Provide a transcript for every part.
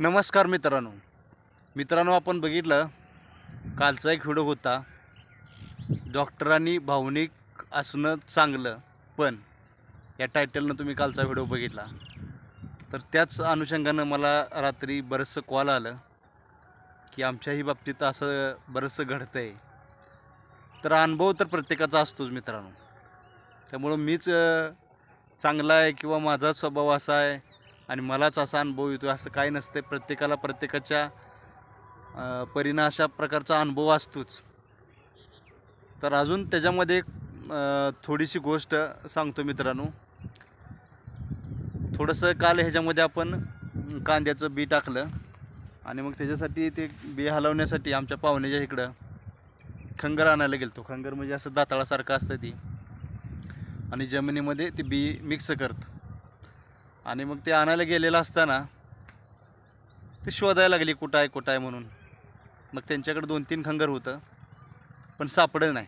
नमस्कार मित्रांनो. मित्रांनो आपण बघितलं कालचा एक व्हिडिओ होता. डॉक्टरांनी भावनिक असणं चांगलं पण या टायटलनं तुम्ही कालचा व्हिडिओ बघितला. तर त्याच अनुषंगानं मला रात्री बरंचसं कॉल आलं की आमच्याही बाबतीत असं बरंचसं घडतं आहे तर अनुभव तर प्रत्येकाचा असतोच मित्रांनो. त्यामुळं मीच चांगला आहे किंवा माझा स्वभाव असा आहे आणि मलाच असा अनुभव येतो असं काही नसतं प्रत्येकाला प्रत्येकाच्या परीनं अशा प्रकारचा अनुभव असतोच. तर अजून त्याच्यामध्ये थोडीशी गोष्ट सांगतो मित्रांनो. थोडंसं काल ह्याच्यामध्ये आपण कांद्याचं बी टाकलं आणि मग त्याच्यासाठी ते बी हलवण्यासाठी आमच्या पाहुण्याच्या इकडं खंगर आणायला गेलतो. खंगर म्हणजे असं दाताळासारखं असतं ती. आणि जमिनीमध्ये ते बी मिक्स करतं आणि मग ते आणायला गेलेलं असताना ते शोधायला लागली कुठं आहे कुठं आहे म्हणून. मग त्यांच्याकडे दोन तीन खंगर होतं पण सापडलं नाही.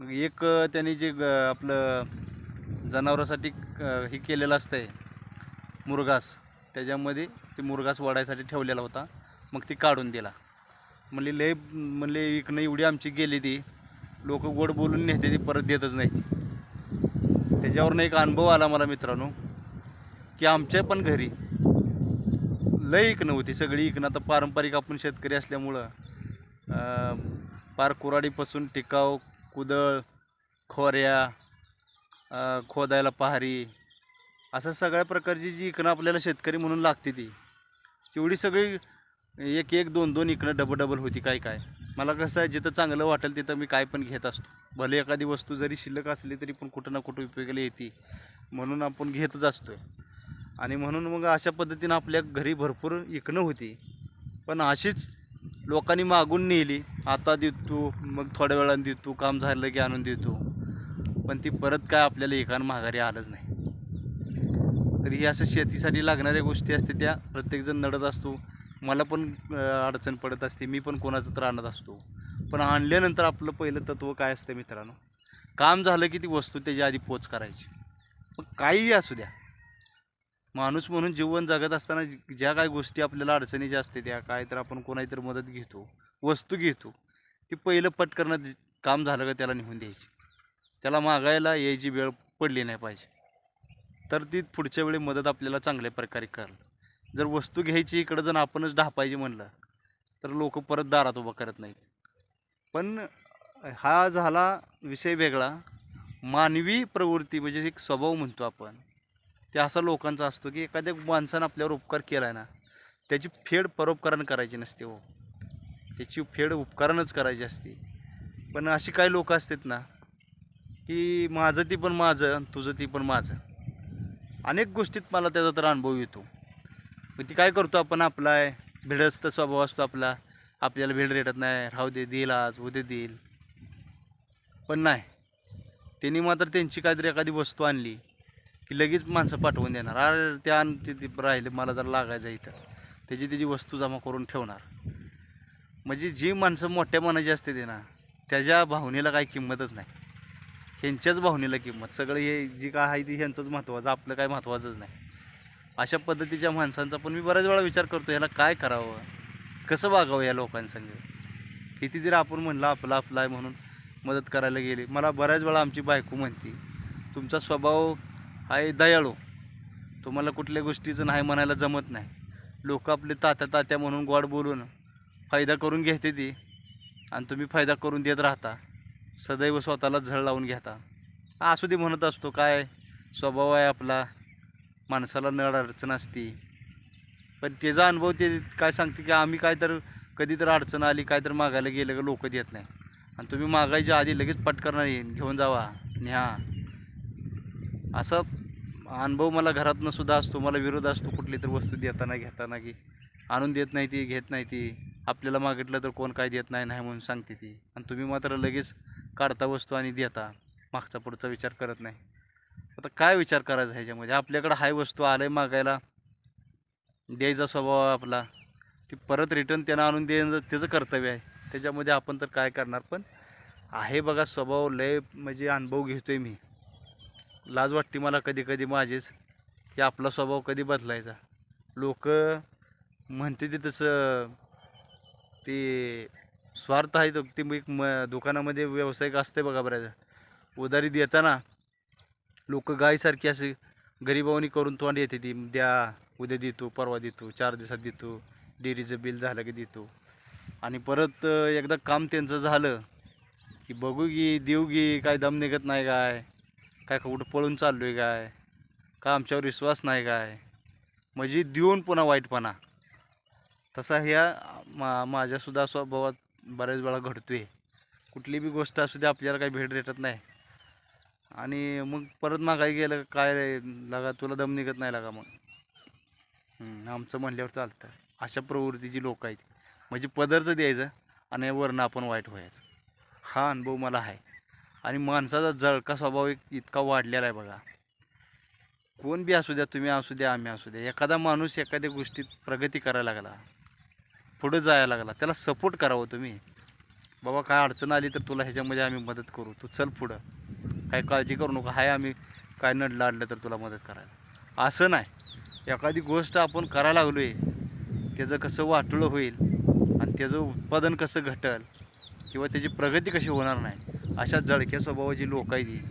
मग एक त्यांनी जे ग- आपलं जनावरासाठी हे केलेलं असतंय मुरगास त्याच्यामध्ये ते मुरगास वाढायसाठी ठेवलेला होता. मग ती काढून दिला. म्हणले लय म्हणले विकणं एवढी आमची गेली ती. लोक गोड बोलून नेते ती परत देतच नाही त्याच्यावरनं एक अनुभव आला मला मित्रांनो. की आमच्या पण घरी लय इकणं होती. सगळी इकणं. आता पारंपरिक आपण शेतकरी असल्यामुळं पार कुराडीपासून टिकाव कुदळ खोऱ्या खोदायला पहारी असं सगळ्या प्रकारची जी इकणं आपल्याला शेतकरी म्हणून लागते ती तेवढी सगळी एक एक दोन दोन इकणं डबल डबल होती काय काय. मला कसं आहे जिथं चांगलं वाटेल तिथं मी काय पण घेत असतो. भले एखादी वस्तू जरी शिल्लक असली तरी पण कुठं ना कुठं उपयोगाला येते. म्हणून आपण घेतच असतो आणि म्हणून मग अशा पद्धतीनं आपल्या घरी भरपूर इकणं होती. पण अशीच लोकांनी मागून नेली. आता देतो मग थोड्या वेळानं देतो काम झालं की आणून देतो. पण ती परत काय आपल्याला एकान माघारी आलंच नाही. तर ही असं शेतीसाठी लागणाऱ्या गोष्टी असते त्या प्रत्येकजण नडत असतो. मला पण अडचण पडत असते मी पण कोणाचं तर आणत असतो. पण आणल्यानंतर आपलं पहिलं तत्त्व काय असतं मित्रांनो? काम झालं की ती वस्तू त्याच्या आधी पोच करायची. मग काहीही असू द्या. माणूस म्हणून जीवन जगत असताना ज्या काही गोष्टी आपल्याला अडचणीच्या असते त्या काय तर आपण कोणाही तर मदत घेतो वस्तू घेतो ती पहिलं पटकरणं काम झालं का त्याला निघून द्यायची. त्याला मागायला यायची वेळ पडली नाही पाहिजे. तर ती पुढच्या वेळी मदत आपल्याला चांगल्या प्रकारे करेल. जर वस्तू घ्यायची इकडं जर आपणच ढापायची म्हणलं तर लोक परत दारात उभं करत नाहीत. पण हा झाला विषय वेगळा. मानवी प्रवृत्ती म्हणजे एक स्वभाव म्हणतो आपण. ते असा लोकांचा असतो की एखाद्या माणसानं आपल्यावर उपकार केला आहे ना त्याची फेड परोपकारानं करायची नसते हो. त्याची फेड उपकारानंच करायची असते. पण अशी काही लोक असतात ना की माझं ती पण माझं आणि तुझं ती पण माझं. अनेक गोष्टीत मला त्याचा तर अनुभव येतो. मग ती काय करतो आपण आपला आहे भिडस्त स्वभाव असतो आपला. आपल्याला भेड रेटत नाही राहू दे देईल आज उद्या देईल. पण नाही. त्यांनी मात्र त्यांची काहीतरी एखादी वस्तू आणली. की लगेच माणसं पाठवून देणार. अरे ते आण ते राहिले मला जर लागायचं इथं. त्याची त्याची वस्तू जमा करून ठेवणार. म्हणजे जी माणसं मोठ्या मनाची असते ते ना त्याच्या भावनेला काही किंमतच नाही. ह्यांच्याच भावनेला किंमत. सगळं हे जी काय आहे ती ह्यांचंच महत्त्वाचं आपलं काय महत्त्वाचंच नाही. अशा पद्धतीच्या माणसांचा पण मी बऱ्याच वेळा विचार करतो याला काय करावं? कसं वागावं या लोकांसंग? किती जरी आपण म्हणलं आपलं आपलं आहे म्हणून मदत करायला गेली. मला बऱ्याच वेळा आमची बायको म्हणते तुमचा स्वभाव आहे दयाळू. तुम्हाला कुठल्या गोष्टीचं नाही म्हणायला जमत नाही. लोक आपले तात्या तात्या म्हणून गोड बोलून फायदा करून घेते ती आणि तुम्ही फायदा करून देत राहता. सदैव स्वतःला झळ लावून घेता. असू दे म्हणत असतो काय स्वभाव आहे आपला. माणसाला नळ अडचण असते. पण त्याचा अनुभव ते काय सांगते की आम्ही काय तर कधी तर अडचण आली काय तर मागायला गेलं का लोक देत नाही. आणि तुम्ही मागायच्या आधी लगेच पटकरणार येईन घेऊन जावा. न्या. असं अनुभव मला घरातनं सुद्धा असतो मला विरोध असतो कुठली तर वस्तू देताना घेताना की आणून देत नाही ती घेत नाही ती. आपल्याला मागितलं तर कोण काय देत नाही नाही म्हणून सांगते ती. आणि तुम्ही मात्र लगेच काढता वस्तू आणि देता. मागचा पुढचा विचार करत नाही. आता काय विचार करायचा ह्याच्यामध्ये? आपल्याकडं हाय वस्तू आलंय मागायला. द्यायचा स्वभाव आपला. ती परत रिटर्न त्यानं आणून देणं त्याचं कर्तव्य आहे. त्याच्यामध्ये आपण तर काय करणार? पण आहे बघा स्वभाव लय म्हणजे अनुभव घेतो आहे मी. लाज वाटते मला कधी कधी माझीच की आपला स्वभाव कधी बदलायचा. लोक म्हणते ते तसं ते स्वार्थ आहे तो ते एक म दुकानामध्ये व्यावसायिक असते बघा बऱ्याच उधारी देताना लोक गायसारखी अशी गरिबावणी करून तोंड येते ती द्या उद्या देतो परवा देतो चार दिवसात देतो डेअरीचं बिल झालं की देतो. आणि परत एकदा काम त्यांचं झालं की बघू की देऊ की काय दम निघत नाही काय? काय का कुठं पळून चाललो आहे काय? का आमच्यावर विश्वास नाही काय? म्हणजे देऊन पुन्हा वाईटपणा. तसा ह्या मा माझ्यासुद्धा स्वभावात बऱ्याच वेळा घडतोय. कुठली बी गोष्ट असू दे आपल्याला काही भेट भेटत नाही. आणि मग परत मागाई गेलं काय लगा तुला दम निघत नाही लागा मग. आमचं म्हणल्यावर चालतं. अशा प्रवृत्तीची लोक आहेत. म्हणजे पदरचं द्यायचं आणि वरनं आपण वाईट व्हायचं. हा अनुभव मला आहे. आणि माणसाचा जळका स्वभाव एक इतका वाढलेला आहे बघा. कोण बी असू द्या तुम्ही असू द्या आम्ही असू द्या एखादा माणूस एखाद्या गोष्टीत प्रगती करायला लागला पुढं जायला लागला त्याला सपोर्ट करावं तुम्ही. बाबा काय अडचण आली तर तुला ह्याच्यामध्ये आम्ही मदत करू. तू चल पुढं. काय काळजी करू नका. हाय आम्ही काय नडलं अडलं तर तुला मदत करायला. असं नाही. एखादी गोष्ट आपण करायला लागलो आहे त्याचं कसं वाटोळं होईल आणि त्याचं उत्पादन कसं घटल किंवा त्याची प्रगती कशी होणार नाही अशा जळक्या स्वभावाची लोक आहे ती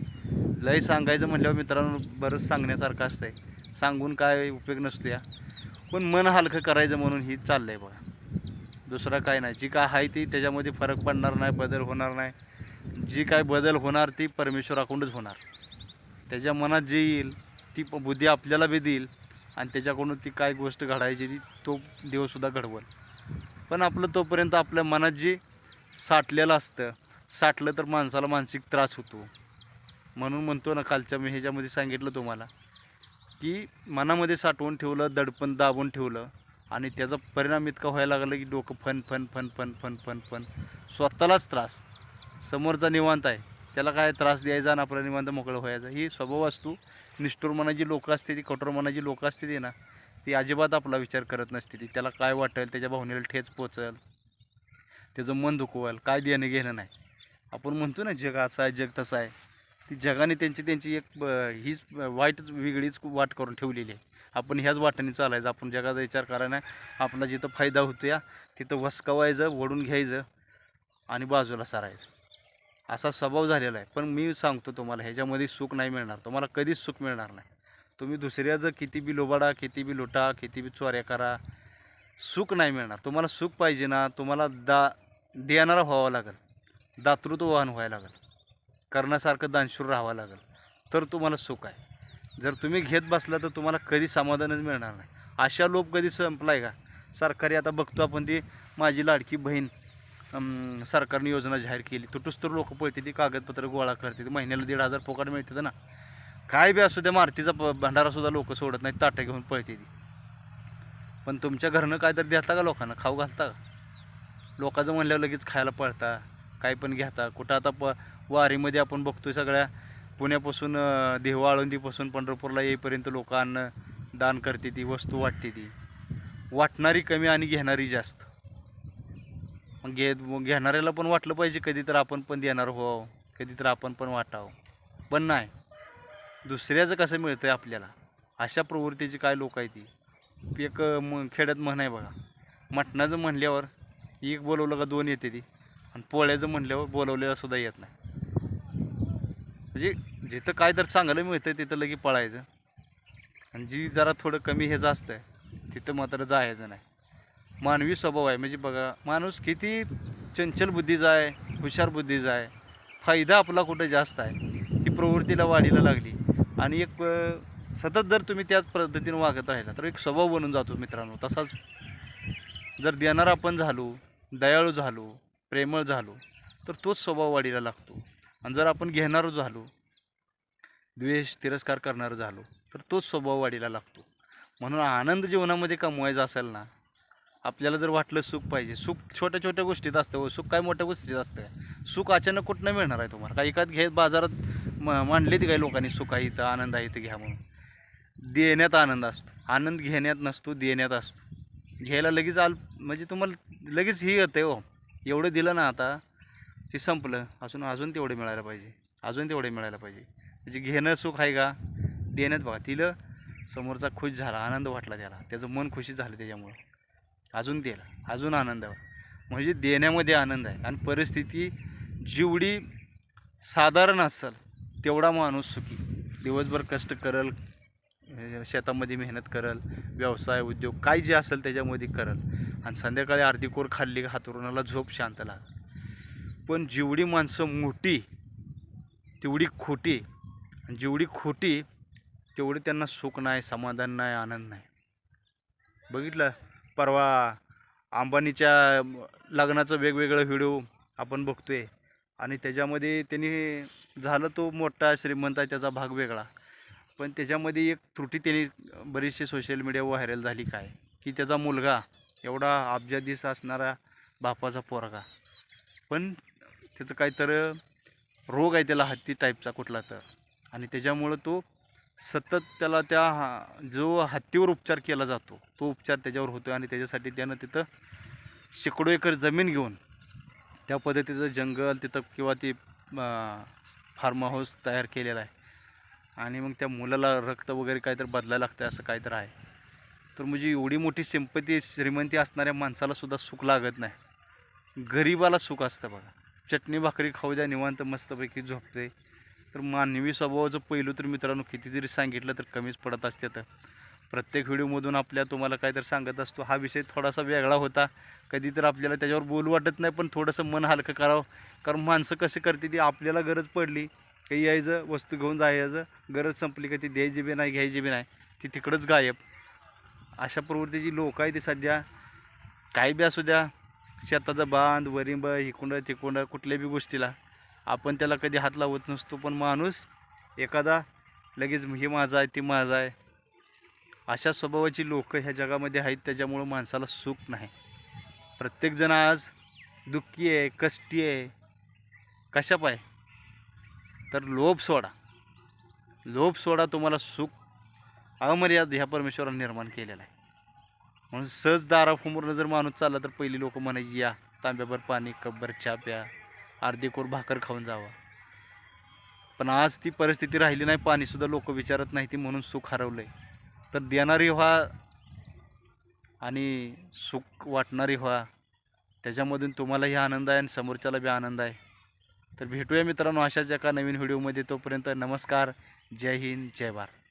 लय सांगायचं म्हटल्यावर मित्रांनो बरंच सांगण्यासारखं असतं आहे सांगून काय उपयोग नसतो या पण मन हलकं करायचं म्हणून ही चाललं आहे बघा. दुसरा काय नाही. जी काय आहे ती त्याच्यामध्ये फरक पडणार नाही बदल होणार नाही. जी काय बदल होणार ती परमेश्वराकडूनच होणार. त्याच्या मनात जे येईल ती प- बुद्धी आपल्याला बी देईल आणि त्याच्याकडून ती काय गोष्ट घडायची ती तो देवसुद्धा घडवल. पण आपलं तोपर्यंत आपल्या मनात जी साठलेलं असतं. साठलं तर माणसाला मानसिक त्रास होतो. म्हणून म्हणतो ना कालच्या मी ह्याच्यामध्ये सांगितलं तुम्हाला की मनामध्ये साठवून ठेवलं दडपण दाबून ठेवलं आणि त्याचा परिणाम इतका व्हायला लागला की डोकं फन फन फन फन फन फन फन. स्वतःलाच त्रास. समोरचा निवांत आहे. त्याला काय त्रास द्यायचा आणि आपला निवांत मोकळं व्हायचा. ही स्वभाव असतो. निष्ठुर मनाची लोकं असते ती कठोर मनाची लोकं असते ती ना ती अजिबात आपला विचार करत नसते ती. त्याला काय वाटेल त्याच्या भावनेला ठेच पोचल. त्याचं मन दुखवाल काय देणं घेणं नाही. आपण म्हणतो ना जग असं आहे जग तसं आहे. ती जगाने त्यांची त्यांची एक हीच वाईट वेगळीच वाट करून ठेवलेली आहे. आपण ह्याच वाटेने चालायचं. आपण जगाचा विचार करायला आपला जिथं फायदा होतो या तिथं वसकवायचं वडून घ्यायचं आणि बाजूला सारायचं. असा स्वभाव झालेला आहे. पण मी सांगतो तुम्हाला ह्याच्यामध्ये सुख नाही मिळणार. तुम्हाला कधीच सुख मिळणार नाही. तुम्ही दुसऱ्याचं किती बी लोबाडा किती बी लुटा किती बी चोऱ्या करा सुख नाही मिळणार. तुम्हाला सुख पाहिजे ना तुम्हाला दा देणारा व्हावा लागेल. दातृत्ववान व्हायला लागेल. करण्यासारखं दानशूर राहावं लागेल. तर तुम्हाला सुख आहे. जर तुम्ही घेत बसला तर तुम्हाला कधी समाधानच मिळणार नाही. अशा लोप कधी संपलाय का? सरकारी आता बघतो आपण ती माझी लाडकी बहीण सरकारने योजना जाहीर केली. तुटूस तर लोक पळते ती कागदपत्र गोळा करते. ती महिन्याला दीड हजार पोकाट मिळते ना. काय बी असू द्या मारतीचा प भंडारासुद्धा लोक सोडत नाहीत ताटं घेऊन पळते ती. पण तुमच्या घरनं काय तर देता का लोकांना? खाऊ घालता का? लोकांचं म्हणल्यावर लगेच खायला पळता काय पण घेता. कुठं आता प वारीमध्ये आपण बघतोय सगळ्या पुण्यापासून देहवा आळंदीपासून पंढरपूरला येईपर्यंत लोक अन्न दान करते ती वस्तू वाटते ती. वाटणारी कमी आणि घेणारी जास्त. मग घे घेणाऱ्याला पण वाटलं पाहिजे कधी तर आपण पण देणार हो कधी तर आपण पण वाटावं. पण नाही. दुसऱ्याचं कसं मिळतं आहे आपल्याला? अशा प्रवृत्तीची काय लोक आहे ती? एक म खेड्यात म्हण आहे बघा. मटणाचं म्हणल्यावर एक बोलवलं का दोन येते ती. आणि पोळ्याचं म्हणल्यावर बोलवलेलं सुद्धा येत नाही. म्हणजे जिथं काय तर चांगलं मिळतं तिथं लगे पळायचं. आणि जी जरा थोडं कमी ह्याचं असतं तिथं मात्र जायचं नाही. मानवी स्वभाव आहे. म्हणजे बघा माणूस किती चंचल बुद्धीचा आहे हुशार बुद्धीचा आहे. फायदा आपला कुठं जास्त आहे ही प्रवृत्तीला वाढीला लागली. आणि एक सतत जर तुम्ही त्याच पद्धतीने वागत राहिला तर एक स्वभाव बनून जातो मित्रांनो. तसाच जर देणार आपण झालो दयाळू झालो प्रेमळ झालो तर तोच स्वभाव वाढीला लागतो. आणि जर आपण घेणारो झालो द्वेष तिरस्कार करणारं झालो तर तोच स्वभाव वाढीला लागतो. म्हणून आनंद जीवनामध्ये कमवायचा असेल ना आपल्याला जर वाटलं सुख पाहिजे सुख छोट्या छोट्या गोष्टीत असतं व सुख काय मोठ्या गोष्टीत असतं. सुख अचानक कुठनं मिळणार आहे तुम्हाला? काय एकात घेत बाजारात म मांडलीत ती काही लोकांनी सुख आहे इथं आनंद आहे इथं घ्या म्हणून. देण्यात आनंद असतो. आनंद घेण्यात नसतो देण्यात असतो. घ्यायला लगेच आल म्हणजे तुम्हाला लगेच ही येतं हो. एवढं दिलं ना आता ते संपलं. अजून अजून तेवढे मिळायला पाहिजे. अजून तेवढे मिळायला पाहिजे. म्हणजे घेणं सुख आहे का? देण्यात बघा. तिला समोरचा खुश झाला आनंद वाटला त्याला. त्याचं मन खुशी झालं त्याच्यामुळं. अजून दिला अजून आनंद म्हणजे देण्यामध्ये आनंद आहे. आणि परिस्थिती जेवढी साधारण असेल तेवढा माणूस सुखी. दिवसभर कष्ट करल शेतामध्ये मेहनत करल व्यवसाय उद्योग काय जे असेल त्याच्यामध्ये करल. आणि संध्याकाळी अर्धी कोर खाल्ली का हातरुणाला झोप शांत लागल. पण जेवढी माणसं मोठी तेवढी खोटी आणि जेवढी खोटी तेवढी त्यांना सुख नाही समाधान नाही आनंद नाही. बघितलं? परवा अंबानीच्या लग्नाचं वेगवेगळं व्हिडिओ आपण बघतोय. आणि त्याच्यामध्ये त्यांनी झालं तो मोठा श्रीमंत आहे त्याचा भाग वेगळा. पण त्याच्यामध्ये एक त्रुटी त्यांनी बरीचशी सोशल मीडियावर व्हायरल झाली काय? की त्याचा मुलगा एवढा अब्जाधीस असणारा बापाचा पोरगा. पण त्याचं काहीतरी रोग आहे त्याला हत्ती टाईपचा कुठला तर. आणि त्याच्यामुळं तो सतत त्याला त्या हा- जो हत्तीवर उपचार केला जातो तो उपचार त्याच्यावर होतो आणि त्याच्यासाठी त्यानं तिथं शेकडो एकर जमीन घेऊन त्या पद्धतीचं जंगल तिथं किंवा ते फार्म हाऊस तयार केलेला आहे. आणि मग त्या मुलाला रक्त वगैरे काहीतरी बदलायला लागतं असं काहीतरी आहे. तर म्हणजे एवढी मोठी सिंपती श्रीमंती असणाऱ्या माणसालासुद्धा सुख लागत नाही. गरिबाला सुख असतं बघा. चटणी भाकरी खाऊ द्या निवांत मस्तपैकी झोपते. तर मानवी स्वभावाचं पहिलं तर मित्रांनो कितीतरी सांगितलं तर कमीच पडत असते तर. प्रत्येक व्हिडिओमधून आपल्या तुम्हाला काहीतरी सांगत असतो. हा विषय थोडासा वेगळा होता. कधी तर आपल्याला त्याच्यावर बोलू वाटत नाही पण थोडंसं मन हलकं करावं. कारण माणसं कशी करते ती आपल्याला गरज पडली. काही यायचं वस्तू घेऊन जायचं गरज संपली का ती द्यायची बी नाही घ्यायची बी नाही ती तिकडंच गायब. अशा प्रवृत्तीची लोक आहे ती सध्या. काही बी असू द्या शेताचा बांध वरिंब इकुंड तिकुंड कुठल्या बी गोष्टीला. आपण त्याला कधी हात लावत नसतो पण माणूस एखादा लगेच हे माझा आहे ती माझा आहे. अशा स्वभावाची लोक ह्या जगामध्ये आहेत त्याच्यामुळं माणसाला सुख नाही. प्रत्येकजण आज दुःखी आहे कष्टी आहे. कशा पाय तर लोभ सोडा. लोभ सोडा तुम्हाला सुख अमर्याद ह्या परमेश्वराने निर्माण केलेला आहे. म्हणून सहज दारासमोरनं जर माणूस चालला तर पहिली लोक म्हणायची या तांब्याभर पाणी कपभर चहा प्या अर्धी कोर भाकर खाऊन जावा. पण आज ती परिस्थिती राहिली नाही पाणीसुद्धा लोक विचारत नाही ती म्हणून सुख हरवलं आहे तर देणारी व्हा आणि सुख वाटणारी व्हा. त्याच्यामधून तुम्हालाही आनंद आहे आणि समोरच्याला बी आनंद आहे. तर भेटूया मित्रांनो अशाच एका नवीन व्हिडिओमध्ये. तोपर्यंत नमस्कार. जय हिंद जय भारत.